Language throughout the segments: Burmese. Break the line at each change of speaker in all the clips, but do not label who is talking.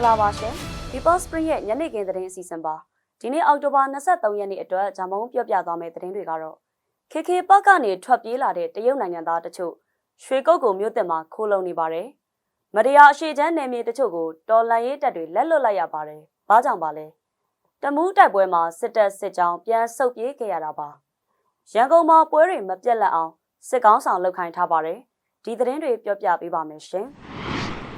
္ဂလာပါရှင် People Spring ရဲ့ညနေခင်းသတင်းအစီအစဉ်ပါဒီနေ့အောက်တိုဘာ23ရက်နေ့အတွက်ဂျာမုံပြောပြသွားမယ့်သတင်းတွေကတော့ KK ပတ်ကနေထွက်ပြေးလာတဲ့တရုတ်နိုင်ငံသားတချို့ရွှေကုတ်ကိုမြို့တင်မှာခိုးလုံနေပါတယ်မတရားအရှိချမ်းနယ်မြေတချို့ကိုတော်လန်ရေးတပ်တွေလက်လွတ်လိုက်ရပါတယ်ဘာကြောင့်ပါလဲတမူးတိုက်ပွဲမှာစစ်တပ်စစ်ကြောင်းပြန်ဆုတ်ပြေးခဲ့ရတာပါရန်ကုန်မှာပွဲတွေမပြတ်လက်အောင်စစ်ကောင်းဆောင်လှုပ်ခိုင်းထားပါတယ်ဒီသတင်းတွေပြောပြပေးပါမယ်ရှင်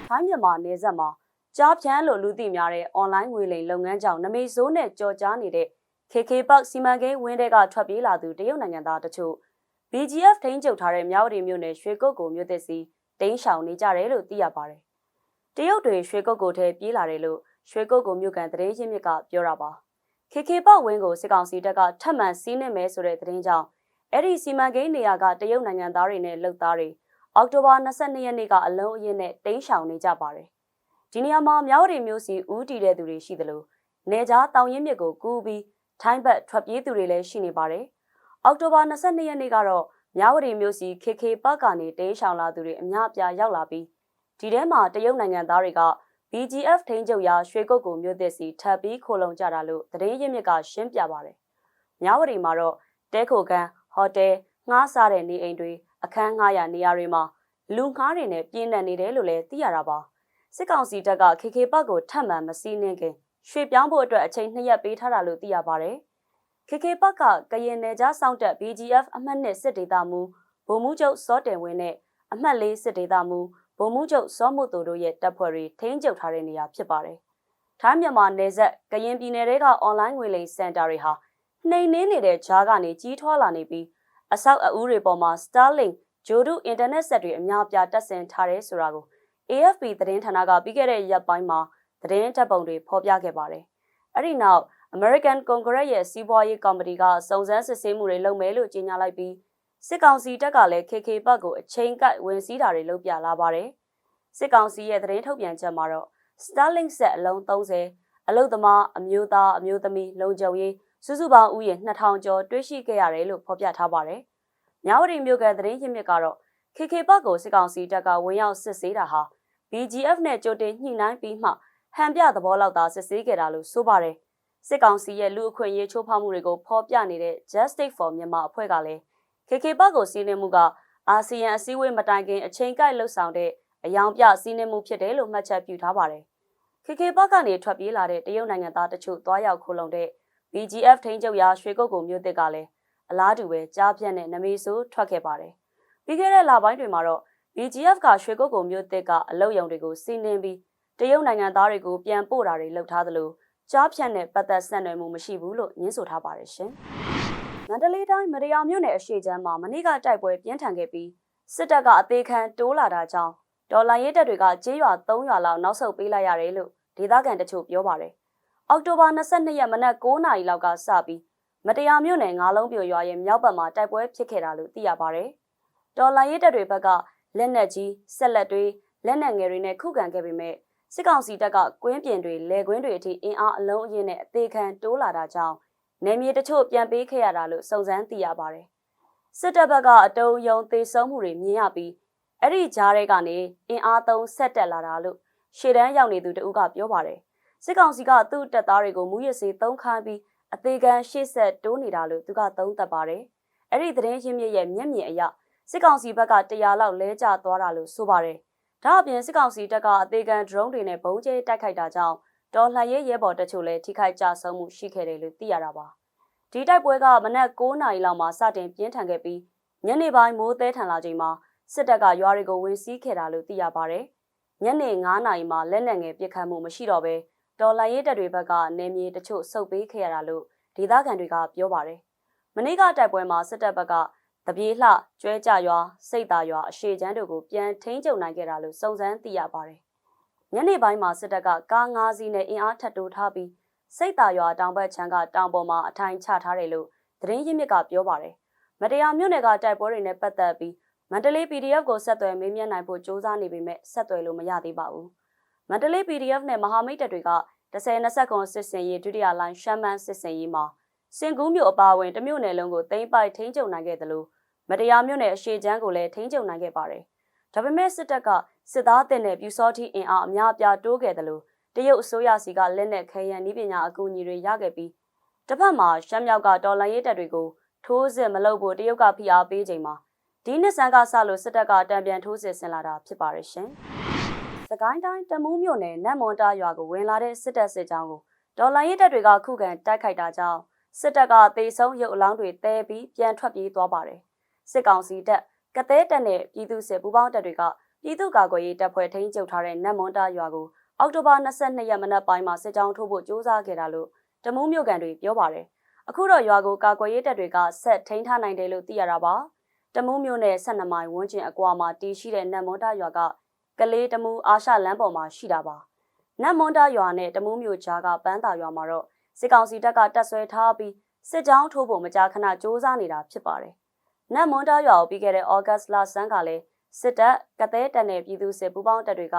ထိုင်းမြန်မာနယ်စပ်မှာ ကြားဖြန်းလို့လူသိများတဲ့ online ငွေလိမ်လုပ်ငန်းကြောင့်နမိတ်ဆိုးနဲ့ကြော်ကြားနေတဲ့ KK Park စီမံကိန်းဝင်းတွေကထွက်ပြေးလာသူတရုတ်နိုင်ငံသားတချို့ BGF ထိန်းချုပ်ထားတဲ့မြောက်ရီမြို့နယ်ရွှေကုတ်ကိုမြို့သစ်စီတင်းရှောင်နေကြတယ်လို့သိရပါတယ်။တရုတ်တွေရွှေကုတ်ကိုထဲပြေးလာတယ်လို့ရွှေကုတ်ကိုမြို့ကန်သတင်းရင်းမြစ်ကပြောတာပါ။ KK Park ဝင်းကိုစစ်ကောင်စီတပ်ကထပ်မံစီးနင်းမယ်ဆိုတဲ့သတင်းကြောင့်အဲ့ဒီစီမံကိန်းနေရာကတရုတ်နိုင်ငံသားတွေနဲ့လုပ်သားတွေအောက်တိုဘာ22ရက်နေ့ကအလုံးအရင်နဲ့တင်းရှောင်နေကြပါတယ်။ ဒီနေရာမှာမြောက်ရီမျိုးစီဦးတည်တဲ့သူတွေရှိသလိုနေကြားတောင်ရင်မြစ်ကိုကူးပြီးထိုင်းဘက်ထွက်ပြေးသူတွေလည်းရှိနေပါတယ်။အောက်တိုဘာ22ရက်နေ့ကတော့မြောက်ရီမျိုးစီ KK ပတ်ကနေတေးရှောင်လာသူတွေအများအပြားရောက်လာပြီးဒီထဲမှာတရုတ်နိုင်ငံသားတွေက BGF ထိန်းချုပ်ရာရွှေကုတ်ကိုမြို့သစ်စီထပ်ပြီးခိုလုံကြတာလို့သတင်းရင်းမြစ်ကရှင်းပြပါတယ်။မြောက်ရီမှာတော့တဲခိုကန်ဟိုတယ်ငှားစားတဲ့နေအိမ်တွေအခန်း900နေရာတွေမှာလူငှားတွေနဲ့ပြင်းထန်နေတယ်လို့လည်းသိရတာပါ။ စစ်ကောင်စီတပ်က KK ပတ်ကိုထပ်မံမစည်းနှင်းခင်ရွှေပြောင်းဖို့အတွက်အချိန်နှစ်ရက်ပေးထားတာလို့သိရပါတယ်။ KK ပတ်ကကရင်နယ်ကြားစောင့်တပ် BGF အမှတ်1စစ်ဒေသမူဗိုလ်မှူးချုပ်စောတင်ဝင်းနဲ့အမှတ်4စစ်ဒေသမူဗိုလ်မှူးချုပ်စောမို့တိုတို့ရဲ့တပ်ဖွဲ့တွေထိန်းချုပ်ထားတဲ့နေရာဖြစ်ပါတယ်။ထိုင်းမြန်မာနယ်စပ်ကရင်ပြည်နယ်တွေက online ငွေလိမ်စင်တာတွေဟာနှိမ်နှင်းနေတဲ့ဂျားကနေကြီးထွားလာနေပြီးအဆောက်အဦတွေပေါ်မှာ Starlink ဂျိုဒုအင်တာနက်ဆက်တွေအများအပြားတပ်ဆင်ထားတယ်ဆိုတာကို AFP သတင်းဌာနကပြီးခဲ့တဲ့ရက်ပိုင်းမှာသတင်းတပ်ပုံတွေဖော်ပြခဲ့ပါတယ်။အဲ့ဒီနောက် American Congress ရဲ့စီးပွားရေးကော်မတီကစုံစမ်းစစ်ဆေးမှုတွေလုပ်မယ်လို့ကြေညာလိုက်ပြီးစစ်ကောင်စီတပ်ကလည်း KK ဘတ်ကိုအချိန်ကပ်ဝင်စည်းတာတွေလုပ်ပြလာပါတယ်။စစ်ကောင်စီရဲ့သတင်းထုတ်ပြန်ချက်မှာတော့ Starlink ဆက်အလုံး30အလုသမားအမျိုးသားအမျိုးသမီးလုံခြုံရေးစုစုပေါင်းဥယျာဉ်2000ကျော်တွေ့ရှိခဲ့ရတယ်လို့ဖော်ပြထားပါတယ်။မြဝတီမြို့ကသတင်းရင်းမြစ်ကတော့ KK ဘတ်ကိုစစ်ကောင်စီတပ်ကဝင်ရောက်စစ်ဆေးတာဟာ BGF နဲ့ကြိုတင်ညှိနှိုင်းပြီးမှဟန်ပြသဘောလောက်သာစစ်ဆေးခဲ့တာလို့ဆိုပါတယ်။စစ်ကောင်စီရဲ့လူအခွင့်အရေးချိုးဖောက်မှုတွေကိုဖော်ပြနေတဲ့ Justice for Myanmar အဖွဲ့ကလည်း KK ဘတ်ကိုစီးနှင်းမှုကအာဆီယံအစည်းအဝေးမတိုင်ခင်အချိန်ကိုက်လှုပ်ဆောင်တဲ့အယောင်ပြစီးနှင်းမှုဖြစ်တယ်လို့မှတ်ချက်ပြုထားပါတယ်။ KK ဘတ်ကနေထွက်ပြေးလာတဲ့တရုတ်နိုင်ငံသားတချို့တွားရောက်ခိုးလုံတဲ့ BGF ထိန်းချုပ်ရာရွှေကုတ်ကိုမြို့သစ်ကလည်းအလားတူပဲကြားပြန့်တဲ့နမေဆိုးထွက်ခဲ့ပါတယ်။ ပြီးခဲ့တဲ့လပိုင်းတွေမှာတော့ BGF ကရွှေကုတ်ကိုမြို့သစ်ကအလုတ်ယုံတွေကိုစီးနှင်းပြီးတရုတ်နိုင်ငံသားတွေကိုပြန်ပို့တာတွေလုပ်ထားသလိုကြားဖြတ်နဲ့ပတ်သက်ဆက်နွယ်မှုမရှိဘူးလို့ညင်းဆိုထားပါတယ်ရှင်။မန္တလေးတိုင်းမရယာမြို့နယ်အရှိချမ်းမှာမနေ့ကတိုက်ပွဲပြင်းထန်ခဲ့ပြီးစစ်တပ်ကအသေးခံတိုးလာတာကြောင့်ဒေါ်လာရေးတပ်တွေကကြေးရွာ3ရွာလောက်နောက်ဆုတ်ပေးလိုက်ရတယ်လို့ဒေသခံတချို့ပြောပါတယ်။အောက်တိုဘာ22ရက်မနက်9နာရီလောက်ကစပြီးမတရားမြို့နယ်ငါးလုံးပြိုရွာရဲ့မြောက်ဘက်မှာတိုက်ပွဲဖြစ်ခဲ့တာလို့သိရပါတယ်။ ဒေါ်လာရေးတပ်တွေဘက်ကလက်နက်ကြီးဆက်လက်တွေလက်နက်ငယ်တွေနဲ့ခုခံခဲ့ပေမဲ့စစ်ကောင်စီတပ်ကကွင်းပြင်တွေလေကွင်းတွေအထိအင်အားအလုံးအရင်နဲ့အသေးခံတိုးလာတာကြောင့်နေမြေတချို့ပြန်ပေးခဲ့ရတာလို့စုံစမ်းသိရပါတယ်။စစ်တပ်ဘက်ကအတုံးယုံသေးဆုံးမှုတွေမြင်ရပြီးအဲ့ဒီကြားတွေကနေအင်အားသုံးဆက်တက်လာတာလို့ရှေ့တန်းရောက်နေသူတဦးကပြောပါတယ်။စစ်ကောင်စီကသူ့တပ်သားတွေကိုမူရစေသုံးခိုင်းပြီးအသေးခံရှေ့ဆက်တိုးနေတာလို့သူကသုံးသပ်ပါတယ်။အဲ့ဒီသတင်းရင်းမြစ်ရဲ့မျက်မြင်အရ စစ်ကောင်စီဘက်က100လောက်လဲကျသွားတာလို့ဆိုပါတယ်။ဒါအပြင်စစ်ကောင်စီတပ်ကအသေးခံ drone တွေနဲ့ဘုံကျဲတိုက်ခိုက်တာကြောင့်တော်လှန်ရေးရဲဘော်တချို့လည်းထိခိုက်ကြဆုံးမှုရှိခဲ့တယ်လို့သိရတာပါ။ဒီတိုက်ပွဲကမနက်9နာရီလောက်မှာစတင်ပြင်းထန်ခဲ့ပြီးညနေပိုင်းမိုးသေးထန်လာချိန်မှာစစ်တပ်ကရွာတွေကိုဝင်စီးခဲ့တာလို့သိရပါတယ်။ညနေ9နာရီမှာလက်နက်ငယ်ပစ်ခတ်မှုမရှိတော့ဘဲတော်လှန်ရေးတပ်တွေဘက်ကနေမြေတချို့ဆုတ်ပေးခဲ့ရတာလို့ဒေသခံတွေကပြောပါတယ်။မနေ့ကတိုက်ပွဲမှာစစ်တပ်ဘက်က တပြေးလှကျွဲကြရွာစိတ်သာရွာအရှိချမ်းတို့ကိုပြန်ထိန်းချုပ်နိုင်ခဲ့တာလို့စုံစမ်းသိရပါတယ်။ညနေပိုင်းမှာစစ်တပ်ကကား၅စီးနဲ့အင်အားထပ်တိုးထားပြီးစိတ်သာရွာတောင်ဘက်ခြမ်းကတောင်ပေါ်မှာအထိုင်ချထားတယ်လို့သတင်းရင်းမြစ်ကပြောပါတယ်။မတရားမြို့နယ်ကတိုက်ပွဲတွေနဲ့ပတ်သက်ပြီးမန္တလေး PDF ကိုဆက်သွယ်မေးမြန်းနိုင်ဖို့စ조사နေပေမဲ့ဆက်သွယ်လို့မရသေးပါဘူး။မန္တလေး PDF နဲ့မဟာမိတ်တပ်တွေက10-20ခွန်စစ်စင်ရေးဒုတိယလိုင်းရှမ်းမန်းစစ်စင်ရေးမှာ စင်ကူးမြို့အပါအဝင်တမြို့နယ်လုံးကိုသိမ်းပိုက်ထိန်းချုပ်နိုင်ခဲ့တယ်လို့မတရားမြို့နယ်အရှိချမ်းကိုလည်းထိန်းချုပ်နိုင်ခဲ့ပါတယ်။ဒါပေမဲ့စစ်တပ်ကစစ်သားတင်တဲ့ပြူစောတိအင်အားအများအပြားတိုးခဲ့တယ်လို့တရုတ်အစိုးရစီကလက်နက်ခဲယံနည်းပညာအကူအညီတွေရခဲ့ပြီးတစ်ဖက်မှာရှမ်းမြောက်ကတော်လှန်ရေးတပ်တွေကိုထိုးစစ်မလုပ်ဖို့တရုတ်ကဖိအားပေးချိန်မှာဒီနှစ်ဆန်းကစလို့စစ်တပ်ကတံပြန်ထိုးစစ်ဆင်လာတာဖြစ်ပါရဲ့ရှင်။စကိုင်းတိုင်းတမူးမြို့နယ်နတ်မွန်တာရွာကိုဝင်လာတဲ့စစ်တပ်စစ်ကြောင်းကိုဒေါ်လာရေးတပ်တွေကခုခံတိုက်ခိုက်တာကြောင့် စစ်တပ်ကတေဆုံးရုပ်အလောင်းတွေတဲပြီးပြန်ထွက်ပြေးသွားပါတယ်။စစ်ကောင်စီတပ်ကသဲတပ်နဲ့ပြည်သူစစ်ပူးပေါင်းတပ်တွေကပြည်သူ့ကာကွယ်ရေးတပ်ဖွဲ့ထိန်းချုပ်ထားတဲ့နတ်မွန်တာရွာကိုအောက်တိုဘာ22ရက်မနက်ပိုင်းမှာစစ်ကြောင်းထိုးဖို့ကြိုးစားခဲ့တာလို့တမူးမြို့ကန်တွေပြောပါတယ်။အခုတော့ရွာကိုကာကွယ်ရေးတပ်တွေကဆက်ထိန်းထားနိုင်တယ်လို့သိရတာပါ။တမူးမြို့နယ်12မိုင်ဝန်းကျင်အကွာမှာတည်ရှိတဲ့နတ်မွန်တာရွာကကလေးတမူးအာရှလမ်းပေါ်မှာရှိတာပါ။နတ်မွန်တာရွာနဲ့တမူးမြို့ကြားကပန်းတာရွာမှာတော့ စစ်ကောင်စီတပ်ကတပ်ဆွဲထားပြီးစစ်ကြောင်းထိုးဖို့မကြာခဏစ조사နေတာဖြစ်ပါတယ်။နတ်မွန်တာရွာကိုပြီးခဲ့တဲ့ဩဂတ်စ်လဆန်းကလည်းစစ်တပ်ကသဲတပ်နဲ့ပြည်သူစစ်ပူးပေါင်းတပ်တွေက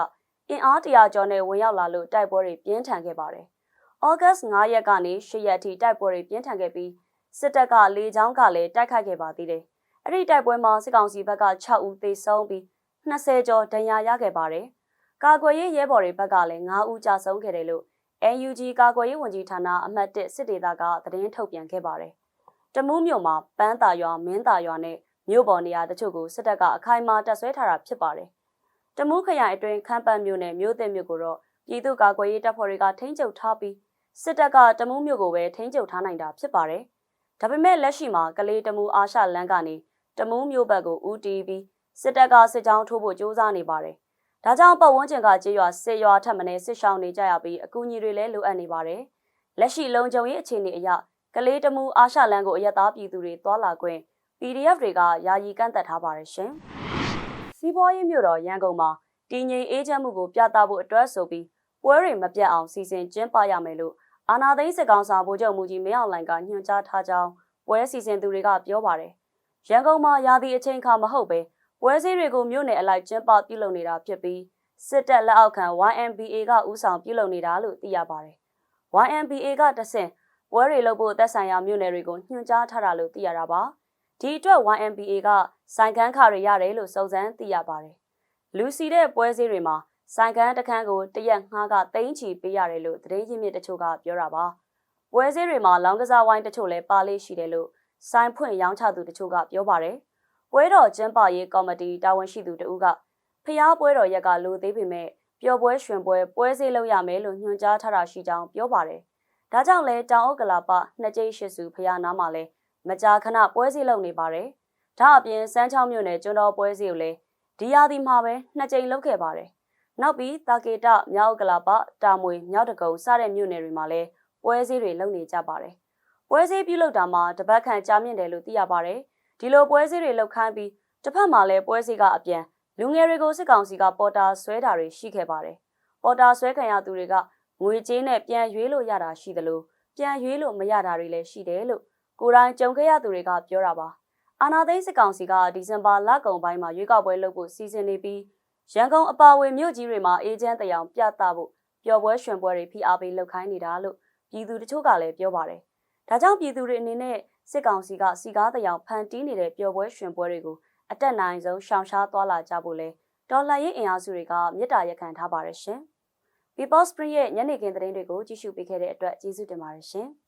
အင်အားတရာကျော်နဲ့ဝင်ရောက်လာလို့တိုက်ပွဲတွေပြင်းထန်ခဲ့ပါတယ်။ဩဂတ်စ်9ရက်ကနေ10ရက်အထိတိုက်ပွဲတွေပြင်းထန်ခဲ့ပြီးစစ်တပ်ကလေကြောင်းကလည်းတိုက်ခိုက်ခဲ့ပါသေးတယ်။အဲ့ဒီတိုက်ပွဲမှာစစ်ကောင်စီဘက်က6ဦးသေဆုံးပြီး20ကျော်ဒဏ်ရာရခဲ့ပါတယ်။ကာကွယ်ရေးရဲဘော်တွေဘက်ကလည်း9ဦးကြာဆုံးခဲ့တယ်လို့ NUG ကာကွယ်ရေးဝန်ကြီးဌာနအမှတ်1စစ်ဒေသကသတင်းထုတ်ပြန်ခဲ့ပါတယ်။တမူးမြို့မှာပန်းတာရွာမင်းတာရွာနဲ့မြို့ပေါ်နေရာတချို့ကိုစစ်တပ်ကအခိုင်အမာတပ်ဆွဲထားတာဖြစ်ပါတယ်။တမူးခရိုင်အတွင်းခမ်းပတ်မြို့နယ်မြို့သစ်မြို့ကိုတော့ပြည်သူ့ကာကွယ်ရေးတပ်ဖွဲ့တွေကထိန်းချုပ်ထားပြီးစစ်တပ်ကတမူးမြို့ကိုပဲထိန်းချုပ်ထားနိုင်တာဖြစ်ပါတယ်။ဒါပေမဲ့လက်ရှိမှာကလေးတမူးအာရှလမ်းကနေတမူးမြို့ဘက်ကိုဦးတီးပြီးစစ်တပ်ကစစ်ကြောင်းထိုးဖို့ကြိုးစားနေပါတယ်။ ဒါကြောင့်ပတ်ဝန်းကျင်ကကြေးရွာစစ်ရွာထက်မင်းစစ်ရှောင်းနေကြရပြီးအကူအညီတွေလည်းလိုအပ်နေပါတယ်။လက်ရှိလုံခြုံရေးအခြေအနေအရကလေးတမူအာရှလန်ကိုအယက်သားပြည်သူတွေတွာလာခွင့် PDF တွေကယာယီကန့်သက်ထားပါတယ်ရှင်။စီးပွားရေးမြို့တော်ရန်ကုန်မှာတည်ငြိမ်အေးချမ်းမှုကိုပြသဖို့အတွက်ဆိုပြီးပွဲတွေမပြတ်အောင်စီစဉ်ကျင်းပရမယ်လို့အာနာသိန်းစစ်ကောင်စာဗိုလ်ချုပ်မူကြီးမင်းအောင်လှိုင်ကညွှန်ကြားထားကြောင်းပွဲစီစဉ်သူတွေကပြောပါတယ်။ရန်ကုန်မှာရာသီအချိန်ခါမဟုတ်ပဲ ပွဲစည်းတွေကိုမြို့နယ်အလိုက်ကျင်းပပြုလုပ်နေတာဖြစ်ပြီးစစ်တပ်လက်အောက်ခံ YMBA ကဦးဆောင်ပြုလုပ်နေတာလို့သိရပါတယ်။ YMBA ကတဆင့်ပွဲတွေလုပ်ဖို့သက်ဆိုင်ရာမြို့နယ်တွေကိုညွှန်ကြားထားတာလို့သိရတာပါ။ဒီအတွက် YMBA ကစိုင်ကန်းခါတွေရတယ်လို့စုံစမ်းသိရပါတယ်။လူစီတဲ့ပွဲစည်းတွေမှာစိုင်ကန်းတခန်းကိုတရက်ငှားကတိန်းချီပေးရတယ်လို့သတင်းရင်းမြစ်တချို့ကပြောတာပါ။ပွဲစည်းတွေမှာလောင်းကစားဝိုင်းတချို့လည်းပါလေးရှိတယ်လို့စိုင်ဖွင့်ရောင်းချသူတချို့ကပြောပါတယ်။ ပွဲတော်ကျင်းပရေးကော်မတီတာဝန်ရှိသူတဦးကဖျားပွဲတော်ရက်ကလိုသေးပေမဲ့ပျော်ပွဲရွှင်ပွဲပွဲစည်းလုပ်ရမယ်လို့ညွှန်ကြားထားတာရှိကြောင်းပြောပါတယ်။ဒါကြောင့်လဲတောင်အုပ်ကလာပနှစ်ကျိတ်ရှိစုဖျားနားမှာလဲမကြာခဏပွဲစည်းလုပ်နေပါတယ်။ဒါအပြင်စမ်းချောင်းမြို့နယ်ကျွန်းတော်ပွဲစည်းကိုလည်းဒီယာဒီမှာပဲနှစ်ကြိမ်လုပ်ခဲ့ပါတယ်။နောက်ပြီးတာကေတမြောက်ကလာပတာမွေမြောက်တကုံစတဲ့မြို့နယ်တွေမှာလည်းပွဲစည်းတွေလုပ်နေကြပါတယ်။ပွဲစည်းပြုလုပ်တာမှာတပတ်ခန့်ကြာမြင့်တယ်လို့သိရပါတယ်။ ဒီလိုပွဲစည်းတွေလုပ်ခိုင်းပြီးတစ်ဖက်မှာလည်းပွဲစည်းကအပြန်လူငယ်တွေကိုစစ်ကောင်စီကပေါ်တာဆွဲတာတွေရှိခဲ့ပါတယ်။ပေါ်တာဆွဲခံရသူတွေကငွေကြေးနဲ့ပြန်ရွေးလို့ရတာရှိသလိုပြန်ရွေးလို့မရတာတွေလည်းရှိတယ်လို့ကိုရိုင်းကြုံခဲ့ရသူတွေကပြောတာပါ။အာနာသိန်းစစ်ကောင်စီကဒီဇင်ဘာလကုန်ပိုင်းမှာရွေးကောက်ပွဲလုပ်ဖို့စီစဉ်နေပြီးရန်ကုန်အပါအဝင်မြို့ကြီးတွေမှာအေဂျင့်တရောင်ပြသဖို့ပျော်ပွဲရွှင်ပွဲတွေဖိအားပေးလုပ်ခိုင်းနေတာလို့ပြည်သူတချို့ကလည်းပြောပါတယ်။ ဒါကြောင့်ပြည်သူတွေအနေနဲ့စစ်ကောင်စီကစီကားတရောင်ဖန်တီးနေတဲ့ပျော်ပွဲရွှင်ပွဲတွေကိုအတက်နိုင်ဆုံးရှောင်ရှားသွားလာကြဖို့လဲဒေါ်လာရေးအင်အားစုတွေကမြစ်တာရက်ခံထားပါတယ်ရှင်။ People Spring ရဲ့ညနေခင်းသတင်းတွေကိုကြည့်ရှုပေးခဲ့တဲ့အတွက်ကျေးဇူးတင်ပါတယ်ရှင်။